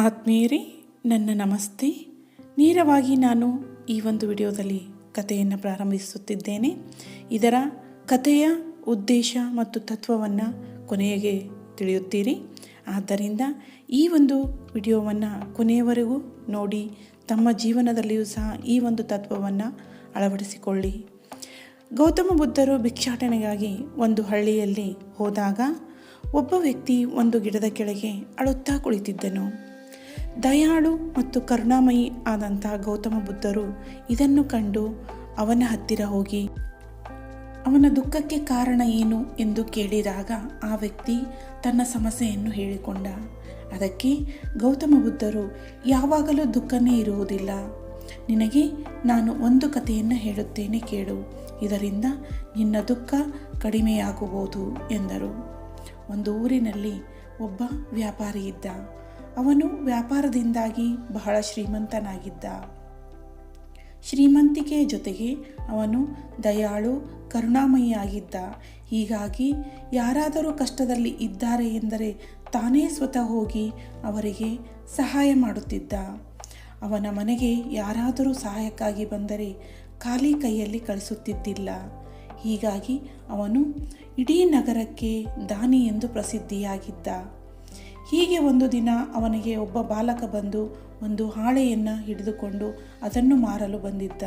ಆತ್ಮೀಯರೇ, ನನ್ನ ನಮಸ್ತೆ. ನೇರವಾಗಿ ನಾನು ಈ ಒಂದು ವಿಡಿಯೋದಲ್ಲಿ ಕಥೆಯನ್ನು ಪ್ರಾರಂಭಿಸುತ್ತಿದ್ದೇನೆ. ಇದರ ಕಥೆಯ ಉದ್ದೇಶ ಮತ್ತು ತತ್ವವನ್ನು ಕೊನೆಗೆ ತಿಳಿಯುತ್ತೀರಿ. ಆದ್ದರಿಂದ ಈ ಒಂದು ವಿಡಿಯೋವನ್ನು ಕೊನೆಯವರೆಗೂ ನೋಡಿ, ತಮ್ಮ ಜೀವನದಲ್ಲಿಯೂ ಸಹ ಈ ಒಂದು ತತ್ವವನ್ನು ಅಳವಡಿಸಿಕೊಳ್ಳಿ. ಗೌತಮ ಬುದ್ಧರು ಭಿಕ್ಷಾಟನೆಗಾಗಿ ಒಂದು ಹಳ್ಳಿಯಲ್ಲಿ ಹೋದಾಗ, ಒಬ್ಬ ವ್ಯಕ್ತಿ ಒಂದು ಗಿಡದ ಕೆಳಗೆ ಅಳುತ್ತಾ ಕುಳಿತಿದ್ದನು. ದಯಾಳು ಮತ್ತು ಕರುಣಾಮಯಿ ಆದಂತಹ ಗೌತಮ ಬುದ್ಧರು ಇದನ್ನು ಕಂಡು ಅವನ ಹತ್ತಿರ ಹೋಗಿ, ಅವನ ದುಃಖಕ್ಕೆ ಕಾರಣ ಏನು ಎಂದು ಕೇಳಿದಾಗ ಆ ವ್ಯಕ್ತಿ ತನ್ನ ಸಮಸ್ಯೆಯನ್ನು ಹೇಳಿಕೊಂಡ. ಅದಕ್ಕೆ ಗೌತಮ ಬುದ್ಧರು, ಯಾವಾಗಲೂ ದುಃಖನೇ ಇರುವುದಿಲ್ಲ. ನಿನಗೆ ನಾನು ಒಂದು ಕಥೆಯನ್ನು ಹೇಳುತ್ತೇನೆ ಕೇಳು. ಇದರಿಂದ ನಿನ್ನ ದುಃಖ ಕಡಿಮೆಯಾಗಬಹುದು ಎಂದರು. ಒಂದು ಊರಿನಲ್ಲಿ ಒಬ್ಬ ವ್ಯಾಪಾರಿ ಇದ್ದ ಅವನು ವ್ಯಾಪಾರದಿಂದಾಗಿ ಬಹಳ ಶ್ರೀಮಂತನಾಗಿದ್ದ. ಶ್ರೀಮಂತಿಕೆಯ ಜೊತೆಗೆ ಅವನು ದಯಾಳು, ಕರುಣಾಮಯಿಯಾಗಿದ್ದ. ಹೀಗಾಗಿ ಯಾರಾದರೂ ಕಷ್ಟದಲ್ಲಿ ಇದ್ದಾರೆ ಎಂದರೆ ತಾನೇ ಸ್ವತಃ ಹೋಗಿ ಅವರಿಗೆ ಸಹಾಯ ಮಾಡುತ್ತಿದ್ದ. ಅವನ ಮನೆಗೆ ಯಾರಾದರೂ ಸಹಾಯಕ್ಕಾಗಿ ಬಂದರೆ ಖಾಲಿ ಕೈಯಲ್ಲಿ ಕಳಿಸುತ್ತಿದ್ದಿಲ್ಲ. ಹೀಗಾಗಿ ಅವನು ಇಡೀ ನಗರಕ್ಕೆ ದಾನಿ ಎಂದು ಪ್ರಸಿದ್ಧಿಯಾಗಿದ್ದ. ಹೀಗೆ ಒಂದು ದಿನ ಅವನಿಗೆ ಒಬ್ಬ ಬಾಲಕ ಬಂದು ಒಂದು ಹಾಳೆಯನ್ನು ಹಿಡಿದುಕೊಂಡು ಅದನ್ನು ಮಾರಲು ಬಂದಿದ್ದ.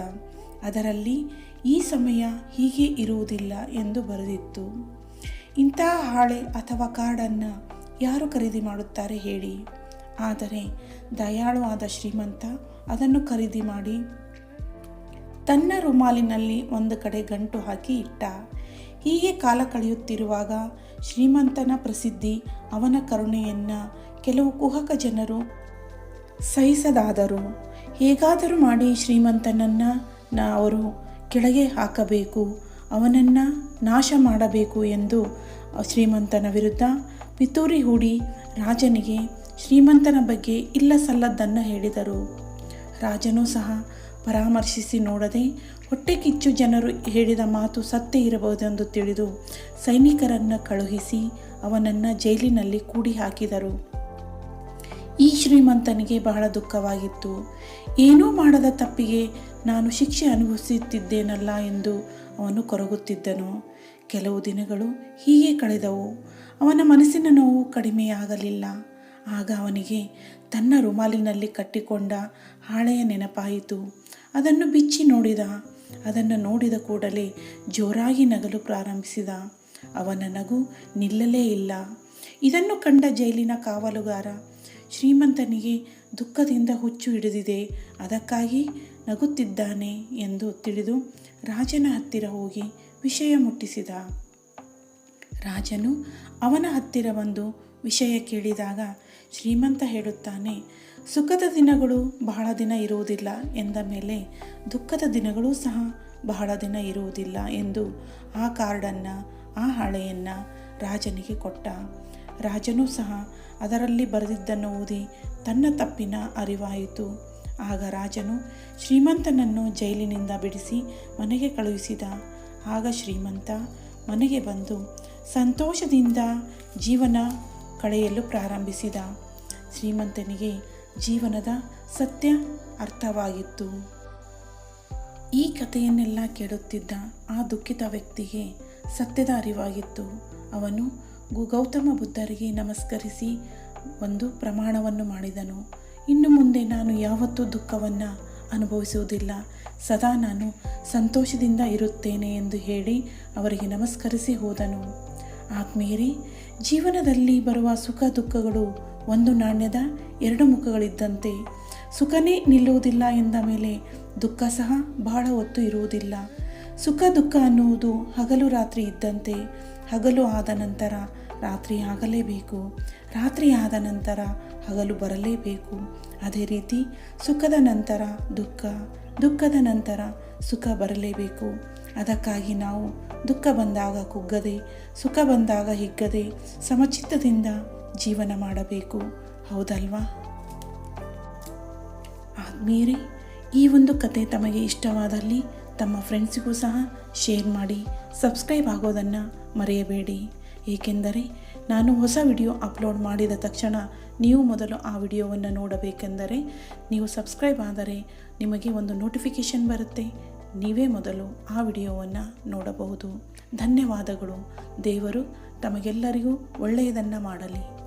ಅದರಲ್ಲಿ ಈ ಸಮಯ ಹೀಗೆ ಇರುವುದಿಲ್ಲ ಎಂದು ಬರೆದಿತ್ತು. ಇಂತಹ ಹಾಳೆ ಅಥವಾ ಕಾರ್ಡನ್ನು ಯಾರು ಖರೀದಿ ಮಾಡುತ್ತಾರೆ ಹೇಳಿ. ಆದರೆ ದಯಾಳು ಆದ ಶ್ರೀಮಂತ ಅದನ್ನು ಖರೀದಿ ಮಾಡಿ ತನ್ನ ರುಮಾಲಿನಲ್ಲಿ ಒಂದು ಕಡೆ ಗಂಟು ಹಾಕಿ ಇಟ್ಟ. ಹೀಗೆ ಕಾಲ ಕಳೆಯುತ್ತಿರುವಾಗ ಶ್ರೀಮಂತನ ಪ್ರಸಿದ್ಧಿ, ಅವನ ಕರುಣೆಯನ್ನು ಕೆಲವು ಕುಹಕ ಜನರು ಸಹಿಸದಾದರು. ಹೇಗಾದರೂ ಮಾಡಿ ಶ್ರೀಮಂತನನ್ನು ನಾ ಅವರು ಕೆಳಗೆ ಹಾಕಬೇಕು, ಅವನನ್ನು ನಾಶ ಮಾಡಬೇಕು ಎಂದು ಶ್ರೀಮಂತನ ವಿರುದ್ಧ ಪಿತೂರಿ ಹೂಡಿ ರಾಜನಿಗೆ ಶ್ರೀಮಂತನ ಬಗ್ಗೆ ಇಲ್ಲ ಸಲ್ಲದ್ದನ್ನು ಹೇಳಿದರು. ರಾಜನೂ ಸಹ ಪರಾಮರ್ಶಿಸಿ ನೋಡದೆ ಹೊಟ್ಟೆ ಕಿಚ್ಚು ಜನರು ಹೇಳಿದ ಮಾತು ಸತ್ಯ ಇರಬಹುದೆಂದು ತಿಳಿದು ಸೈನಿಕರನ್ನು ಕಳುಹಿಸಿ ಅವನನ್ನು ಜೈಲಿನಲ್ಲಿ ಕೂಡಿ ಹಾಕಿದರು ಈ ಶ್ರೀಮಂತನಿಗೆ ಬಹಳ ದುಃಖವಾಗಿತ್ತು. ಏನೂ ಮಾಡದ ತಪ್ಪಿಗೆ ನಾನು ಶಿಕ್ಷೆ ಅನುಭವಿಸುತ್ತಿದ್ದೇನಲ್ಲ ಎಂದು ಅವನು ಕೊರಗುತ್ತಿದ್ದನು. ಕೆಲವು ದಿನಗಳು ಹೀಗೆ ಕಳೆದವು. ಅವನ ಮನಸ್ಸಿನ ನೋವು ಕಡಿಮೆಯಾಗಲಿಲ್ಲ. ಆಗ ಅವನಿಗೆ ತನ್ನ ರುಮಾಲಿನಲ್ಲಿ ಕಟ್ಟಿಕೊಂಡ ಹಾಳೆಯ ನೆನಪಾಯಿತು. ಅದನ್ನು ಬಿಚ್ಚಿ ನೋಡಿದ. ಅದನ್ನು ನೋಡಿದ ಕೂಡಲೇ ಜೋರಾಗಿ ನಗಲು ಪ್ರಾರಂಭಿಸಿದ. ಅವನ ನಗು ನಿಲ್ಲಲೇ ಇಲ್ಲ. ಇದನ್ನು ಕಂಡ ಜೈಲಿನ ಕಾವಲುಗಾರ, ಶ್ರೀಮಂತನಿಗೆ ದುಃಖದಿಂದ ಹುಚ್ಚು ಹಿಡಿದಿದೆ. ಅದಕ್ಕಾಗಿ ನಗುತ್ತಿದ್ದಾನೆ ಎಂದು ತಿಳಿದು ರಾಜನ ಹತ್ತಿರ ಹೋಗಿ ವಿಷಯ ಮುಟ್ಟಿಸಿದ. ರಾಜನು ಅವನ ಹತ್ತಿರ ಬಂದು ವಿಷಯ ಕೇಳಿದಾಗ ಶ್ರೀಮಂತ ಹೇಳುತ್ತಾನೆ, ಸುಖದ ದಿನಗಳು ಬಹಳ ದಿನ ಇರುವುದಿಲ್ಲ ಎಂದ ಮೇಲೆ, ದುಃಖದ ದಿನಗಳು ಸಹ ಬಹಳ ದಿನ ಇರುವುದಿಲ್ಲ ಎಂದು ಆ ಕಾರ್ಡನ್ನು, ಆ ಹಳೆಯನ್ನು ರಾಜನಿಗೆ ಕೊಟ್ಟ. ರಾಜನೂ ಸಹ ಅದರಲ್ಲಿ ಬರೆದಿದ್ದನ್ನು ಓದಿ ತನ್ನ ತಪ್ಪಿನ ಅರಿವಾಯಿತು. ಆಗ ರಾಜನು ಶ್ರೀಮಂತನನ್ನು ಜೈಲಿನಿಂದ ಬಿಡಿಸಿ ಮನೆಗೆ ಕಳುಹಿಸಿದ. ಆಗ ಶ್ರೀಮಂತ ಮನೆಗೆ ಬಂದು ಸಂತೋಷದಿಂದ ಜೀವನ ಕಳೆಯಲು ಪ್ರಾರಂಭಿಸಿದ. ಶ್ರೀಮಂತನಿಗೆ ಜೀವನದ ಸತ್ಯ ಅರ್ಥವಾಗಿತ್ತು. ಈ ಕಥೆಯನ್ನೆಲ್ಲ ಕೇಳುತ್ತಿದ್ದ ಆ ದುಃಖಿತ ವ್ಯಕ್ತಿಗೆ ಸತ್ಯದ ಅರಿವಾಗಿತ್ತು. ಅವನು ಗೌತಮ ಬುದ್ಧರಿಗೆ ನಮಸ್ಕರಿಸಿ ಒಂದು ಪ್ರಮಾಣವನ್ನು ಮಾಡಿದನು. ಇನ್ನು ಮುಂದೆ ನಾನು ಯಾವತ್ತೂ ದುಃಖವನ್ನು ಅನುಭವಿಸುವುದಿಲ್ಲ. ಸದಾ ನಾನು ಸಂತೋಷದಿಂದ ಇರುತ್ತೇನೆ ಎಂದು ಹೇಳಿ ಅವರಿಗೆ ನಮಸ್ಕರಿಸಿ ಹೋದನು. ಆತ್ಮೀಯರೇ, ಜೀವನದಲ್ಲಿ ಬರುವ ಸುಖ ದುಃಖಗಳು ಒಂದು ನಾಣ್ಯದ ಎರಡು ಮುಖಗಳಿದ್ದಂತೆ. ಸುಖನೇ ನಿಲ್ಲುವುದಿಲ್ಲ ಎಂದ ಮೇಲೆ ದುಃಖ ಸಹ ಬಹಳ ಹೊತ್ತು ಇರುವುದಿಲ್ಲ. ಸುಖ ದುಃಖ ಅನ್ನುವುದು ಹಗಲು ರಾತ್ರಿ ಇದ್ದಂತೆ. ಹಗಲು ಆದ ನಂತರ ರಾತ್ರಿ ಆಗಲೇಬೇಕು. ರಾತ್ರಿ ಆದ ನಂತರ ಹಗಲು ಬರಲೇಬೇಕು. ಅದೇ ರೀತಿ ಸುಖದ ನಂತರ ದುಃಖ, ದುಃಖದ ನಂತರ ಸುಖ ಬರಲೇಬೇಕು. ಅದಕ್ಕಾಗಿ ನಾವು ದುಃಖ ಬಂದಾಗ ಕುಗ್ಗದೆ, ಸುಖ ಬಂದಾಗ ಹಿಗ್ಗದೆ ಸಮಚಿತ್ತದಿಂದ ಜೀವನ ಮಾಡಬೇಕು. ಹೌದಲ್ವಾ? ಆದ್ಮೇಲೆ ಈ ಒಂದು ಕತೆ ತಮಗೆ ಇಷ್ಟವಾದಲ್ಲಿ ತಮ್ಮ ಫ್ರೆಂಡ್ಸಿಗೂ ಸಹ ಶೇರ್ ಮಾಡಿ, ಸಬ್ಸ್ಕ್ರೈಬ್ ಆಗೋದನ್ನು ಮರೆಯಬೇಡಿ. ಏಕೆಂದರೆ ನಾನು ಹೊಸ ವಿಡಿಯೋ ಅಪ್ಲೋಡ್ ಮಾಡಿದ ತಕ್ಷಣ ನೀವು ಮೊದಲು ಆ ವಿಡಿಯೋವನ್ನು ನೋಡಬೇಕೆಂದರೆ ನೀವು ಸಬ್ಸ್ಕ್ರೈಬ್ ಆದರೆ ನಿಮಗೆ ಒಂದು ನೋಟಿಫಿಕೇಷನ್ ಬರುತ್ತೆ. ನೀವೇ ಮೊದಲು ಆ ವಿಡಿಯೋವನ್ನು ನೋಡಬಹುದು. ಧನ್ಯವಾದಗಳು. ದೇವರು ತಮಗೆಲ್ಲರಿಗೂ ಒಳ್ಳೆಯದನ್ನು ಮಾಡಲಿ.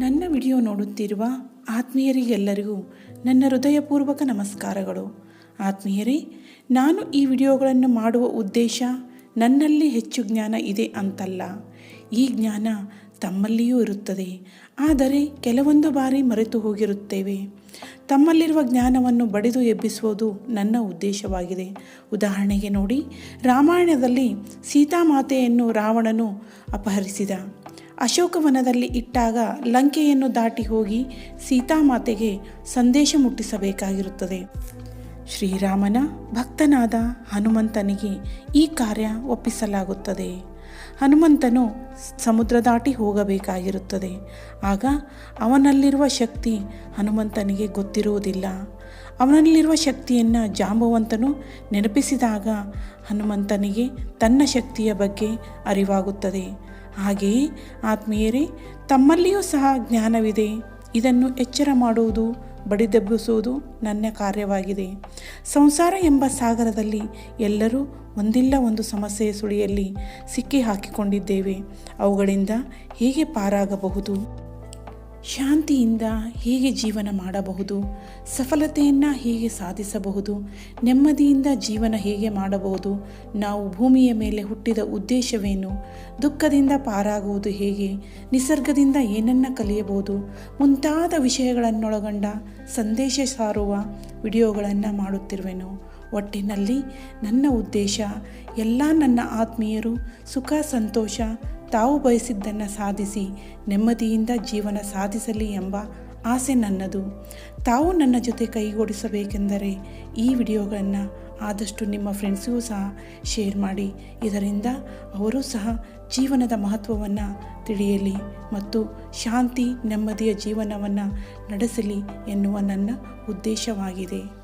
ನನ್ನ ವಿಡಿಯೋ ನೋಡುತ್ತಿರುವ ಆತ್ಮೀಯರಿಗೆಲ್ಲರಿಗೂ ನನ್ನ ಹೃದಯಪೂರ್ವಕ ನಮಸ್ಕಾರಗಳು. ಆತ್ಮೀಯರೇ, ನಾನು ಈ ವಿಡಿಯೋಗಳನ್ನು ಮಾಡುವ ಉದ್ದೇಶ ನನ್ನಲ್ಲಿ ಹೆಚ್ಚು ಜ್ಞಾನ ಇದೆ ಅಂತಲ್ಲ. ಈ ಜ್ಞಾನ ತಮ್ಮಲ್ಲಿಯೂ ಇರುತ್ತದೆ. ಆದರೆ ಕೆಲವೊಂದು ಬಾರಿ ಮರೆತು ಹೋಗಿರುತ್ತೇವೆ. ತಮ್ಮಲ್ಲಿರುವ ಜ್ಞಾನವನ್ನು ಬಡಿದು ಎಬ್ಬಿಸುವುದು ನನ್ನ ಉದ್ದೇಶವಾಗಿದೆ. ಉದಾಹರಣೆಗೆ ನೋಡಿ, ರಾಮಾಯಣದಲ್ಲಿ ಸೀತಾಮಾತೆಯನ್ನು ರಾವಣನು ಅಪಹರಿಸಿದ. ಅಶೋಕವನದಲ್ಲಿ ಇಟ್ಟಾಗ ಲಂಕೆಯನ್ನು ದಾಟಿ ಹೋಗಿ ಸೀತಾಮಾತೆಗೆ ಸಂದೇಶ ಮುಟ್ಟಿಸಬೇಕಾಗಿರುತ್ತದೆ. ಶ್ರೀರಾಮನ ಭಕ್ತನಾದ ಹನುಮಂತನಿಗೆ ಈ ಕಾರ್ಯ ಒಪ್ಪಿಸಲಾಗುತ್ತದೆ. ಹನುಮಂತನು ಸಮುದ್ರ ದಾಟಿ ಹೋಗಬೇಕಾಗಿರುತ್ತದೆ. ಆಗ ಅವನಲ್ಲಿರುವ ಶಕ್ತಿ ಹನುಮಂತನಿಗೆ ಗೊತ್ತಿರುವುದಿಲ್ಲ. ಅವನಲ್ಲಿರುವ ಶಕ್ತಿಯನ್ನು ಜಾಂಬವಂತನು ನೆನಪಿಸಿದಾಗ ಹನುಮಂತನಿಗೆ ತನ್ನ ಶಕ್ತಿಯ ಬಗ್ಗೆ ಅರಿವಾಗುತ್ತದೆ. ಹಾಗೆಯೇ ಆತ್ಮೀಯರೇ, ತಮ್ಮಲ್ಲಿಯೂ ಸಹ ಜ್ಞಾನವಿದೆ. ಇದನ್ನು ಎಚ್ಚರ ಮಾಡುವುದು, ಬಡಿದೆಬ್ಬಿಸುವುದು ನನ್ನ ಕಾರ್ಯವಾಗಿದೆ. ಸಂಸಾರ ಎಂಬ ಸಾಗರದಲ್ಲಿ ಎಲ್ಲರೂ ಒಂದಿಲ್ಲ ಒಂದು ಸಮಸ್ಯೆಯ ಸುಳಿಯಲ್ಲಿ ಸಿಕ್ಕಿ ಹಾಕಿಕೊಂಡಿದ್ದೇವೆ. ಅವುಗಳಿಂದ ಹೇಗೆ ಪಾರಾಗಬಹುದು? ಶಾಂತಿಯಿಂದ ಹೇಗೆ ಜೀವನ ಮಾಡಬಹುದು? ಸಫಲತೆಯನ್ನು ಹೇಗೆ ಸಾಧಿಸಬಹುದು? ನೆಮ್ಮದಿಯಿಂದ ಜೀವನ ಹೇಗೆ ಮಾಡಬಹುದು? ನಾವು ಭೂಮಿಯ ಮೇಲೆ ಹುಟ್ಟಿದ ಉದ್ದೇಶವೇನು? ದುಃಖದಿಂದ ಪಾರಾಗುವುದು ಹೇಗೆ? ನಿಸರ್ಗದಿಂದ ಏನನ್ನ ಕಲಿಯಬಹುದು? ಮುಂತಾದ ವಿಷಯಗಳನ್ನೊಳಗೊಂಡ ಸಂದೇಶ ಸಾರುವ ವಿಡಿಯೋಗಳನ್ನು ಮಾಡುತ್ತಿರುವೆನು. ಒಟ್ಟಿನಲ್ಲಿ ನನ್ನ ಉದ್ದೇಶ, ಎಲ್ಲ ನನ್ನ ಆತ್ಮೀಯರು ಸುಖ, ಸಂತೋಷ, ತಾವು ಬಯಸಿದ್ದನ್ನು ಸಾಧಿಸಿ, ನೆಮ್ಮದಿಯಿಂದ ಜೀವನ ಸಾಧಿಸಲಿ ಎಂಬ ಆಸೆ ನನ್ನದು. ತಾವು ನನ್ನ ಜೊತೆ ಕೈಗೂಡಿಸಬೇಕೆಂದರೆ ಈ ವಿಡಿಯೋಗಳನ್ನು ಆದಷ್ಟು ನಿಮ್ಮ ಫ್ರೆಂಡ್ಸಿಗೂ ಸಹ ಶೇರ್ ಮಾಡಿ. ಇದರಿಂದ ಅವರೂ ಸಹ ಜೀವನದ ಮಹತ್ವವನ್ನು ತಿಳಿಯಲಿ ಮತ್ತು ಶಾಂತಿ, ನೆಮ್ಮದಿಯ ಜೀವನವನ್ನು ನಡೆಸಲಿ ಎನ್ನುವ ನನ್ನ ಉದ್ದೇಶವಾಗಿದೆ.